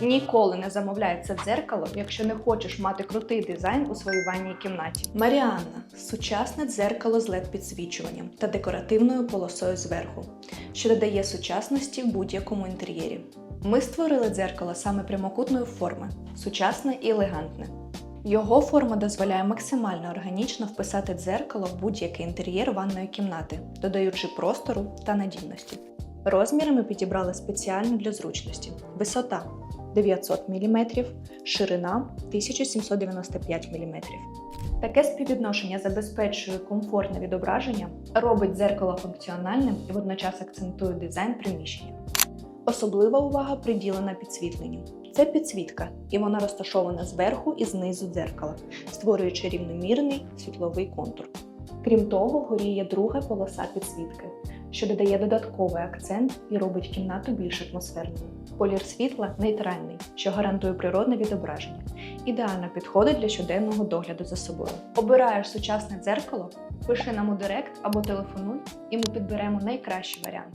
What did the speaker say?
Ніколи не замовляй це дзеркало, якщо не хочеш мати крутий дизайн у своїй ванній кімнаті. Маріанна сучасне дзеркало з led підсвічуванням та декоративною полосою зверху, що додає сучасності в будь-якому інтер'єрі. Ми створили дзеркало саме прямокутної форми, сучасне і елегантне. Його форма дозволяє максимально органічно вписати дзеркало в будь-який інтер'єр ванної кімнати, додаючи простору та надійності. Розміри ми підібрали спеціально для зручності. Висота 900 мм, ширина 1795 мм. Таке співвідношення забезпечує комфортне відображення, робить дзеркало функціональним і водночас акцентує дизайн приміщення. Особлива увага приділена підсвітленню. Це підсвітка, і вона розташована зверху і знизу дзеркала, створюючи рівномірний світловий контур. Крім того, вгорі є друга полоса підсвітки, що додає додатковий акцент і робить кімнату більш атмосферною. Колір світла нейтральний, що гарантує природне відображення. Ідеально підходить для щоденного догляду за собою. Обираєш сучасне дзеркало, пиши нам у директ або телефонуй, і ми підберемо найкращий варіант.